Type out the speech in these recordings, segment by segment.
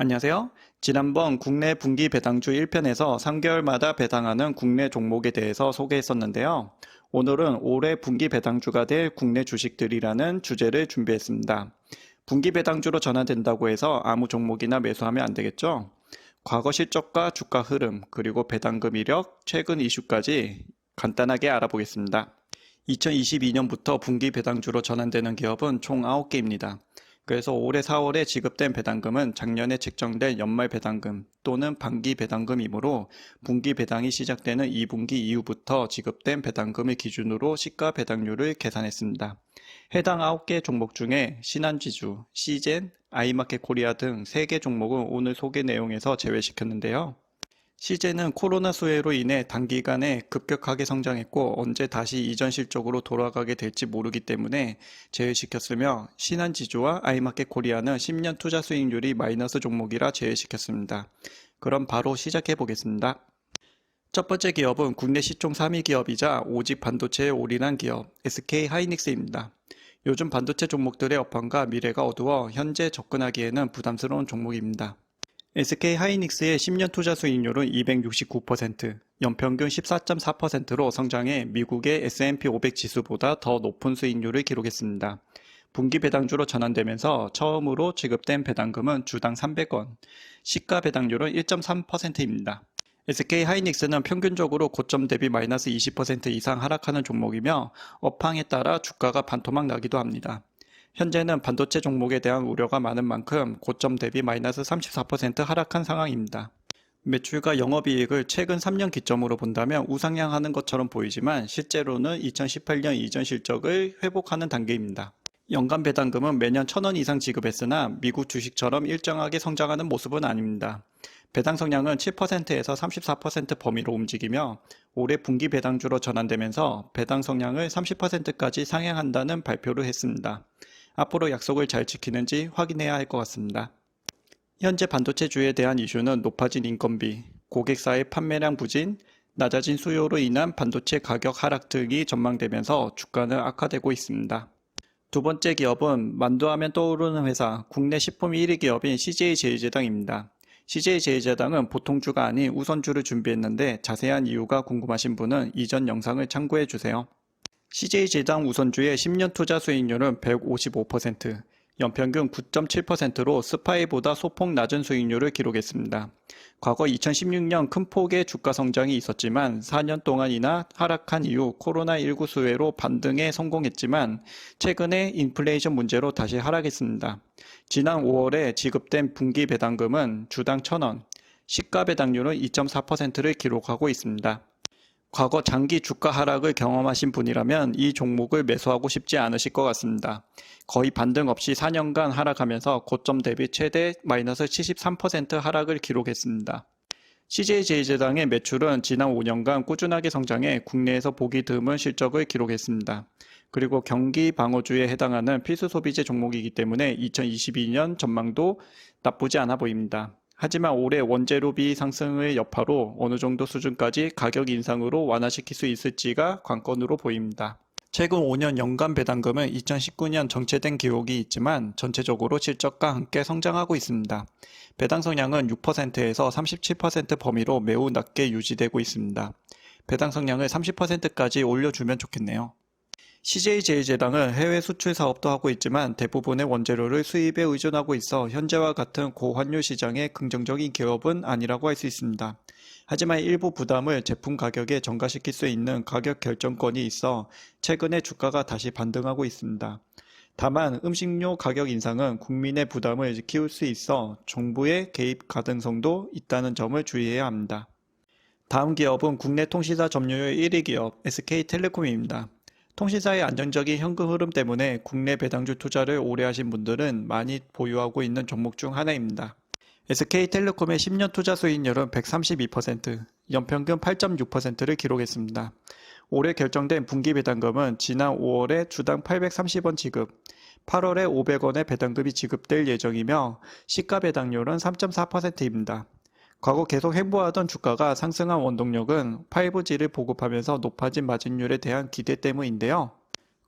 안녕하세요. 지난번 국내 분기 배당주 1편에서 3개월마다 배당하는 국내 종목에 대해서 소개했었는데요. 오늘은 올해 분기 배당주가 될 국내 주식들이라는 주제를 준비했습니다. 분기 배당주로 전환된다고 해서 아무 종목이나 매수하면 안 되겠죠? 과거 실적과 주가 흐름, 그리고 배당금 이력, 최근 이슈까지 간단하게 알아보겠습니다. 2022년부터 분기 배당주로 전환되는 기업은 총 9개입니다. 그래서 올해 4월에 지급된 배당금은 작년에 책정된 연말 배당금 또는 반기 배당금이므로 분기 배당이 시작되는 2분기 이후부터 지급된 배당금을 기준으로 시가 배당률을 계산했습니다. 해당 9개 종목 중에 신한지주, 시젠, 아이마켓 코리아 등 3개 종목은 오늘 소개 내용에서 제외시켰는데요. 시제는 코로나 수혜로 인해 단기간에 급격하게 성장했고 언제 다시 이전 실적으로 돌아가게 될지 모르기 때문에 제외시켰으며 신한지주와 아이마켓 코리아는 10년 투자 수익률이 마이너스 종목이라 제외시켰습니다. 그럼 바로 시작해 보겠습니다. 첫 번째 기업은 국내 시총 3위 기업이자 오직 반도체에 올인한 기업 SK 하이닉스입니다. 요즘 반도체 종목들의 업황과 미래가 어두워 현재 접근하기에는 부담스러운 종목입니다. SK 하이닉스의 10년 투자 수익률은 269%, 연평균 14.4%로 성장해 미국의 S&P 500 지수보다 더 높은 수익률을 기록했습니다. 분기 배당주로 전환되면서 처음으로 지급된 배당금은 주당 300원, 시가 배당률은 1.3%입니다. SK 하이닉스는 평균적으로 고점 대비 마이너스 20% 이상 하락하는 종목이며 업황에 따라 주가가 반토막 나기도 합니다. 현재는 반도체 종목에 대한 우려가 많은 만큼 고점 대비 마이너스 34% 하락한 상황입니다. 매출과 영업이익을 최근 3년 기점으로 본다면 우상향하는 것처럼 보이지만 실제로는 2018년 이전 실적을 회복하는 단계입니다. 연간 배당금은 매년 1000원 이상 지급했으나 미국 주식처럼 일정하게 성장하는 모습은 아닙니다. 배당 성량은 7%에서 34% 범위로 움직이며 올해 분기 배당주로 전환되면서 배당 성량을 30%까지 상향한다는 발표를 했습니다. 앞으로 약속을 잘 지키는지 확인해야 할 것 같습니다. 현재 반도체주에 대한 이슈는 높아진 인건비, 고객사의 판매량 부진, 낮아진 수요로 인한 반도체 가격 하락 등이 전망되면서 주가는 악화되고 있습니다. 두 번째 기업은 만두하면 떠오르는 회사 국내 식품 1위 기업인 CJ제일제당입니다. CJ제일제당은 보통주가 아닌 우선주를 준비했는데 자세한 이유가 궁금하신 분은 이전 영상을 참고해 주세요. CJ제당 우선주의 10년 투자 수익률은 155%, 연평균 9.7%로 스파이보다 소폭 낮은 수익률을 기록했습니다. 과거 2016년 큰 폭의 주가 성장이 있었지만 4년 동안이나 하락한 이후 코로나19 수혜로 반등에 성공했지만 최근에 인플레이션 문제로 다시 하락했습니다. 지난 5월에 지급된 분기 배당금은 주당 1,000원, 시가 배당률은 2.4%를 기록하고 있습니다. 과거 장기 주가 하락을 경험하신 분이라면 이 종목을 매수하고 싶지 않으실 것 같습니다. 거의 반등 없이 4년간 하락하면서 고점 대비 최대 마이너스 73% 하락을 기록했습니다. CJ제일제당의 매출은 지난 5년간 꾸준하게 성장해 국내에서 보기 드문 실적을 기록했습니다. 그리고 경기 방어주에 해당하는 필수 소비재 종목이기 때문에 2022년 전망도 나쁘지 않아 보입니다. 하지만 올해 원재료비 상승의 여파로 어느 정도 수준까지 가격 인상으로 완화시킬 수 있을지가 관건으로 보입니다. 최근 5년 연간 배당금은 2019년 정체된 기록이 있지만 전체적으로 실적과 함께 성장하고 있습니다. 배당 성량은 6%에서 37% 범위로 매우 낮게 유지되고 있습니다. 배당 성량을 30%까지 올려주면 좋겠네요. CJ제일제당은 해외 수출 사업도 하고 있지만 대부분의 원재료를 수입에 의존하고 있어 현재와 같은 고환율 시장의 긍정적인 기업은 아니라고 할 수 있습니다. 하지만 일부 부담을 제품 가격에 전가시킬 수 있는 가격 결정권이 있어 최근에 주가가 다시 반등하고 있습니다. 다만 음식료 가격 인상은 국민의 부담을 키울 수 있어 정부의 개입 가능성도 있다는 점을 주의해야 합니다. 다음 기업은 국내 통신사 점유율 1위 기업 SK텔레콤입니다. 통신사의 안정적인 현금 흐름 때문에 국내 배당주 투자를 오래 하신 분들은 많이 보유하고 있는 종목 중 하나입니다. SK텔레콤의 10년 투자 수익률은 132%, 연평균 8.6%를 기록했습니다. 올해 결정된 분기 배당금은 지난 5월에 주당 830원 지급, 8월에 500원의 배당금이 지급될 예정이며 시가 배당률은 3.4%입니다. 과거 계속 횡보하던 주가가 상승한 원동력은 5G를 보급하면서 높아진 마진율에 대한 기대 때문인데요.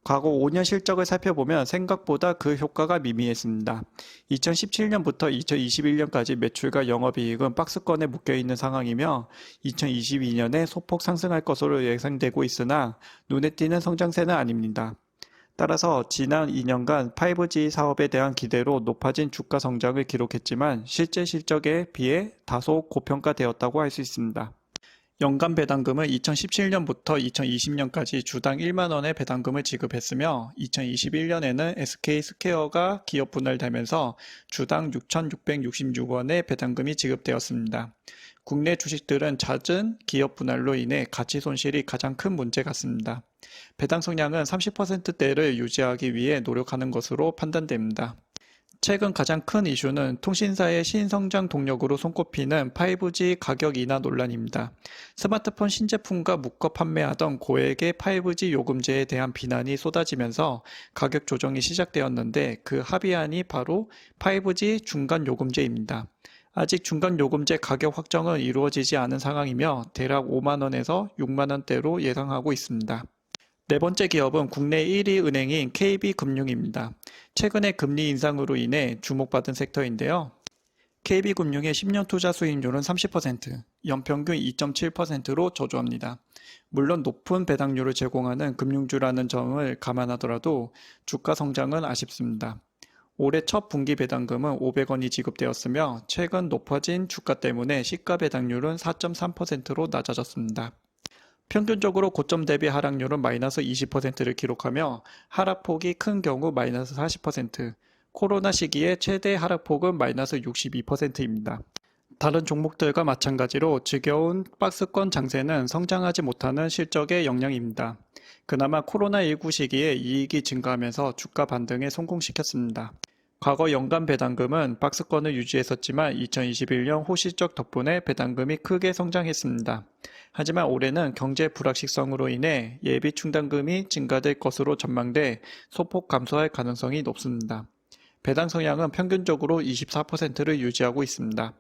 과거 5년 실적을 살펴보면 생각보다 그 효과가 미미했습니다. 2017년부터 2021년까지 매출과 영업이익은 박스권에 묶여 있는 상황이며 2022년에 소폭 상승할 것으로 예상되고 있으나 눈에 띄는 성장세는 아닙니다. 따라서 지난 2년간 5G 사업에 대한 기대로 높아진 주가 성장을 기록했지만 실제 실적에 비해 다소 고평가되었다고 할 수 있습니다. 연간 배당금은 2017년부터 2020년까지 주당 1만 원의 배당금을 지급했으며 2021년에는 SK 스퀘어가 기업 분할되면서 주당 6,666원의 배당금이 지급되었습니다. 국내 주식들은 잦은 기업 분할로 인해 가치 손실이 가장 큰 문제 같습니다. 배당 성량은 30%대를 유지하기 위해 노력하는 것으로 판단됩니다. 최근 가장 큰 이슈는 통신사의 신성장 동력으로 손꼽히는 5G 가격 인하 논란입니다. 스마트폰 신제품과 묶어 판매하던 고액의 5G 요금제에 대한 비난이 쏟아지면서 가격 조정이 시작되었는데 그 합의안이 바로 5G 중간 요금제입니다. 아직 중간 요금제 가격 확정은 이루어지지 않은 상황이며 대략 5만원에서 6만원대로 예상하고 있습니다. 네 번째 기업은 국내 1위 은행인 KB금융입니다. 최근의 금리 인상으로 인해 주목받은 섹터인데요. KB금융의 10년 투자 수익률은 30%, 연평균 2.7%로 저조합니다. 물론 높은 배당률을 제공하는 금융주라는 점을 감안하더라도 주가 성장은 아쉽습니다. 올해 첫 분기 배당금은 500원이 지급되었으며 최근 높아진 주가 때문에 시가 배당률은 4.3%로 낮아졌습니다. 평균적으로 고점 대비 하락률은 마이너스 20%를 기록하며 하락폭이 큰 경우 마이너스 40%, 코로나 시기에 최대 하락폭은 마이너스 62%입니다. 다른 종목들과 마찬가지로 지겨운 박스권 장세는 성장하지 못하는 실적의 영향입니다. 그나마 코로나19 시기에 이익이 증가하면서 주가 반등에 성공시켰습니다. 과거 연간 배당금은 박스권을 유지했었지만 2021년 호실적 덕분에 배당금이 크게 성장했습니다. 하지만 올해는 경제 불확실성으로 인해 예비 충당금이 증가될 것으로 전망돼 소폭 감소할 가능성이 높습니다. 배당 성향은 평균적으로 24%를 유지하고 있습니다.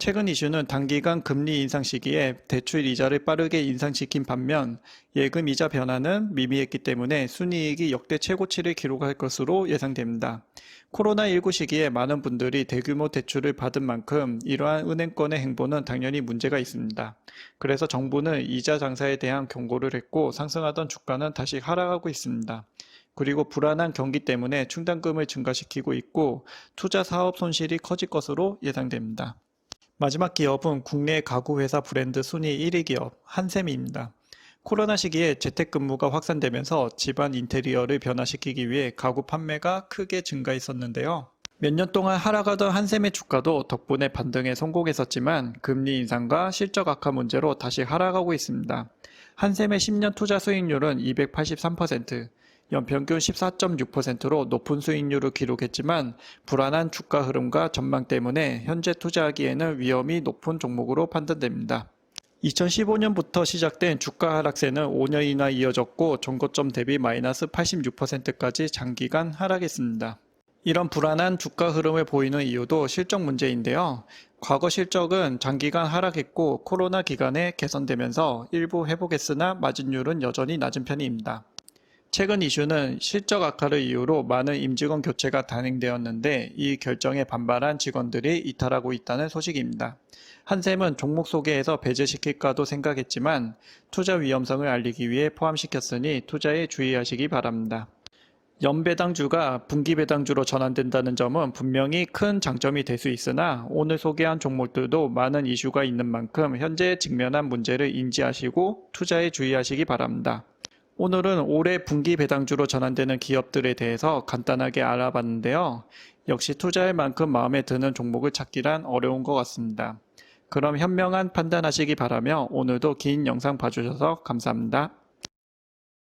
최근 이슈는 단기간 금리 인상 시기에 대출 이자를 빠르게 인상시킨 반면 예금 이자 변화는 미미했기 때문에 순이익이 역대 최고치를 기록할 것으로 예상됩니다. 코로나19 시기에 많은 분들이 대규모 대출을 받은 만큼 이러한 은행권의 행보는 당연히 문제가 있습니다. 그래서 정부는 이자 장사에 대한 경고를 했고 상승하던 주가는 다시 하락하고 있습니다. 그리고 불안한 경기 때문에 충당금을 증가시키고 있고 투자 사업 손실이 커질 것으로 예상됩니다. 마지막 기업은 국내 가구 회사 브랜드 순위 1위 기업 한샘입니다. 코로나 시기에 재택근무가 확산되면서 집안 인테리어를 변화시키기 위해 가구 판매가 크게 증가했었는데요. 몇 년 동안 하락하던 한샘의 주가도 덕분에 반등에 성공했었지만 금리 인상과 실적 악화 문제로 다시 하락하고 있습니다. 한샘의 10년 투자 수익률은 283%, 연평균 14.6%로 높은 수익률을 기록했지만 불안한 주가 흐름과 전망 때문에 현재 투자하기에는 위험이 높은 종목으로 판단됩니다. 2015년부터 시작된 주가 하락세는 5년이나 이어졌고 전고점 대비 마이너스 86%까지 장기간 하락했습니다. 이런 불안한 주가 흐름을 보이는 이유도 실적 문제인데요. 과거 실적은 장기간 하락했고 코로나 기간에 개선되면서 일부 회복했으나 마진율은 여전히 낮은 편입니다. 최근 이슈는 실적 악화를 이유로 많은 임직원 교체가 단행되었는데 이 결정에 반발한 직원들이 이탈하고 있다는 소식입니다. 한샘은 종목 소개에서 배제시킬까도 생각했지만 투자 위험성을 알리기 위해 포함시켰으니 투자에 주의하시기 바랍니다. 연배당주가 분기배당주로 전환된다는 점은 분명히 큰 장점이 될 수 있으나 오늘 소개한 종목들도 많은 이슈가 있는 만큼 현재 직면한 문제를 인지하시고 투자에 주의하시기 바랍니다. 오늘은 올해 분기 배당주로 전환되는 기업들에 대해서 간단하게 알아봤는데요. 역시 투자할 만큼 마음에 드는 종목을 찾기란 어려운 것 같습니다. 그럼 현명한 판단하시기 바라며 오늘도 긴 영상 봐주셔서 감사합니다.